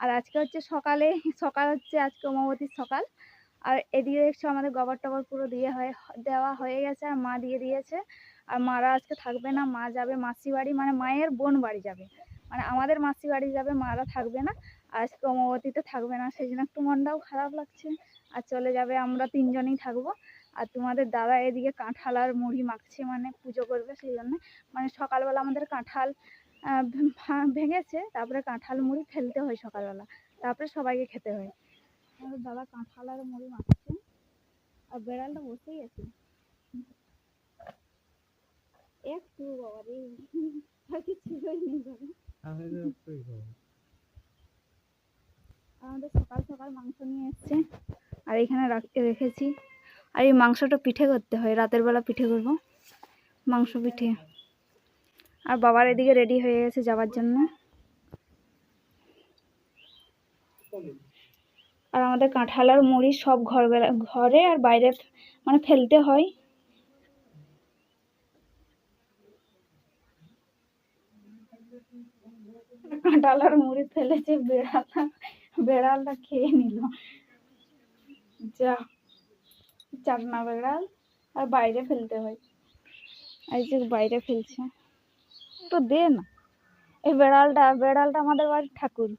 আর আজকে হচ্ছে সকালে, সকাল হচ্ছে আজকে অমাবতীর সকাল। আর এদিকে দেখছ আমাদের গোবর টবর পুরো দিয়ে হয়ে, দেওয়া হয়ে গেছে আর মা দিয়ে দিয়েছে। আর মারা আজকে থাকবে না, মা যাবে মাসি বাড়ি মানে মায়ের বোন বাড়ি যাবে। মানে আমাদের মাসি বাড়ি যাবে, মারা থাকবে না। আর আজকে অমাবতীতে থাকবে না সেই জন্য একটু মনটাও খারাপ লাগছে। আর চলে যাবে, আমরা তিনজনেই থাকব। আর তোমাদের দাদা এদিকে কাঁঠাল আর মুড়ি মাখছে মানে পুজো করবে সেই জন্য। মানে সকালবেলা আমাদের কাঁঠাল ভেঙেছে তারপরে কাঁঠাল মুড়ি ফেলতে হয় সকালবেলা তারপরে সবাইকে খেতে হয়। আমাদের দাদা কাঁঠাল আর মুড়ি মাখছে আর বেড়ালটা বসেই আছে। একটু বাবা রে আর কিছু নেই ঘরে আমাদের সকাল সকাল মাংস নিয়ে এসছে আর এখানে রাখ- রেখেছি। আর এই মাংসটা পিঠে করতে হয় রাতের বেলা পিঠে করব। মাংস পিঠে। আর বাবার এদিকে রেডি হয়ে গেছে যাওয়ার জন্য। আর আমাদের কাঁঠাল আর মুড়ি সব ঘর ঘরে আর বাইরে মানে ফেলতে হয়। কাঁঠাল আর মুড়ি ফেলেছে বেড়ালটা বেড়ালটা খেয়ে নিল। যা চাকনা বেড়াল, আর বাইরে ফেলতে হয়। এই যে বাইরে ফেলছে। তো দে না। এই বেড়ালটা বেড়ালটা আমাদের বাড়ির ঠাকুর।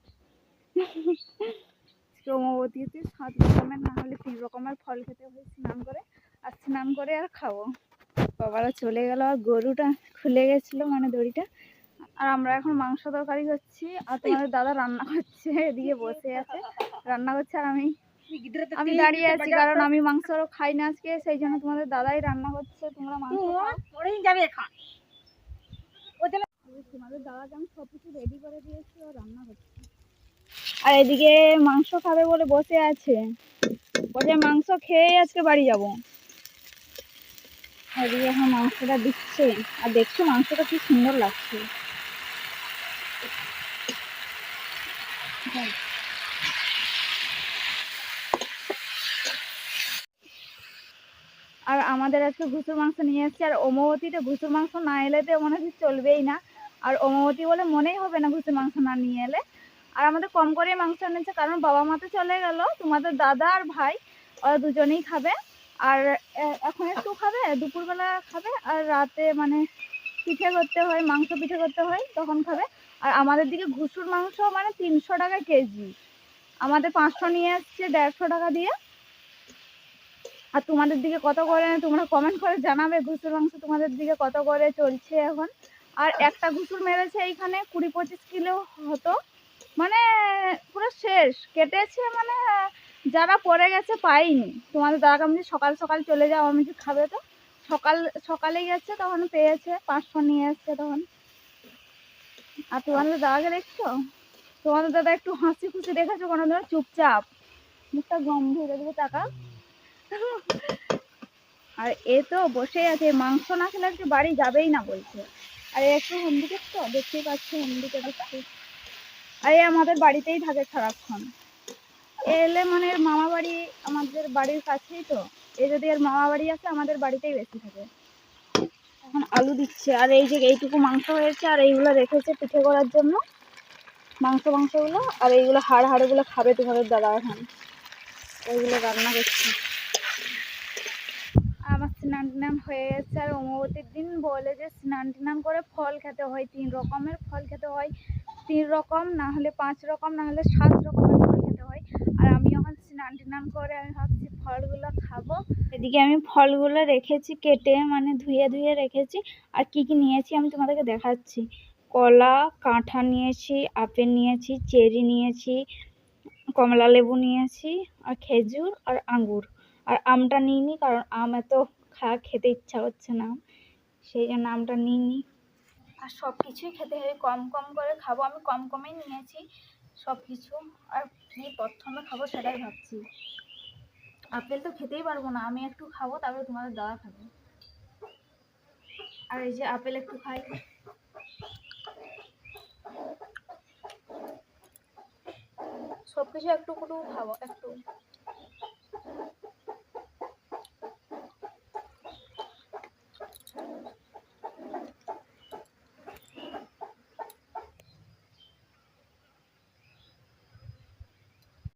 সোমবতীতে সাত রকমের না হলে তিন রকমের ফল খেতে হবে স্নান করে আর স্নান করে আর খাব। বাবারা চলে গেল আর গরুটা খুলে গেছিল মানে দড়িটা। আর আমরা এখন মাংস তরকারি করছি আর তোমাদের দাদা রান্না করছে এদিকে বসে আছে রান্না করছে আর আমি আমি দাঁড়িয়ে আছি কারণ আমি মাংস আরও খাই না আজকে সেই জন্য তোমাদের দাদাই রান্না করছে তোমরা মাংস খাও। যাবে এখন। তোমাদের সব কিছু রেডি করে দিয়েছি রান্না করছে। আর এদিকে মাংস খাবে বলে বসে আছে। বসে মাংস খেয়েই আজকে বাড়ি যাব। এদিকে এখন মাংসটা দিচ্ছে। আর দেখছ মাংসটা কি সুন্দর লাগছে। আর আমাদের আজকে ঘুষুর মাংস নিয়ে এসেছে। আর অমবতীতে ঘুষুর মাংস না এলে তো মনে হচ্ছে চলবেই না। আর অমবতী বলে মনেই হবে না ঘুষুর মাংস না নিয়ে এলে। আর আমাদের কম করে মাংস এনেছে, কারণ বাবা মা তো চলে গেল, তোমাদের দাদা আর ভাই, ওরা দুজনেই খাবে। আর এখন একটু খাবে, দুপুরবেলা খাবে, আর রাতে মানে পিঠে করতে হয়, মাংস পিঠে করতে হয়, তখন খাবে। আর আমাদের দিকে ঘুষুর মাংস মানে তিনশো টাকা কেজি। আমাদের পাঁচশো নিয়ে এসছে দেড়শো টাকা দিয়ে। আর তোমাদের দিকে কত করে, তোমরা কমেন্ট করে জানাবে ঘুষুর মাংস তোমাদের দিকে কত করে চলছে এখন। আর একটা ঘুষুর মেরেছে এইখানে কুড়ি পঁচিশ কিলো হতো। মানে পুরো শেষ, কেটেছে মানে যারা পড়ে গেছে পাইনি। তোমাদের দাদাকে আমি সকাল সকাল চলে যাও, আমি যে খাবে তো। সকাল সকালে গেছে তখন পেয়েছে, পাঁচশো নিয়ে এসছে তখন। আর তোমাদের দাদাকে দেখছ? তোমাদের দাদা একটু হাসি খুশি দেখেছ কোনো দিন চুপচাপ। মুখটা গম গম্ভীর এদিকে টাকা। আর এ তো বসেই আছে, মাংস না খেলে আজকে বাড়ি যাবেই না বলছে। আর, একটু হন্দিকে তো? দেখতেই পাচ্ছি হন্দিকে দেখছি আর এ আমাদের বাড়িতেই থাকে সারাক্ষণ। এলে মানে এর মামা বাড়ি আমাদের বাড়ির কাছেই তো। এ যদি এর মামা বাড়ি আছে আমাদের বাড়িতেই বেশি থাকে। এখন আলু দিচ্ছে। আর এই যে এইটুকু মাংস হয়েছে, আর এইগুলো রেখেছে পিঠে করার জন্য। মাংস মাংসগুলো, আর এইগুলো হাড় হাড়গুলো খাবে তোমাদের দাদা এখন। এইগুলো রান্না করছে। স্নান টান হয়ে গেছে আর অমাবতীর দিন বলে যে স্নান টান করে ফল খেতে হয়, তিন রকমের ফল খেতে হয়। তিন রকম, না হলে পাঁচ রকম, না হলে সাত রকমের ফল খেতে হয়। আর আমি এখন স্নান টান করে আমি ভাবছি ফলগুলো খাব। এদিকে আমি ফলগুলো রেখেছি, কেটে মানে ধুয়ে ধুয়ে রেখেছি। আর কি কি নিয়েছি আমি তোমাদেরকে দেখাচ্ছি। কলা, কাঁঠা নিয়েছি, আপেল নিয়েছি, চেরি নিয়েছি কমলা লেবু নিয়েছি, আর খেজুর আর আঙ্গুর। আর আমটা নিইনি কারণ আম এত খা খেতে ইচ্ছা হচ্ছে না। সেই জন্য আমটা নিইনি। আর সব কিছুই খেতে হয় কম কম করে খাব। আমি কম কমেই নিয়েছি সব কিছু আর কি প্রথমে খাব সেটাই ভাবছি। আপেল তো খেতেই পারব না। আমি একটু খাব, তারপরে তোমাদের দাদা খাবে। আর এই যে আপেল একটু খাই। সব কিছু একটু একটু খাব, একটু।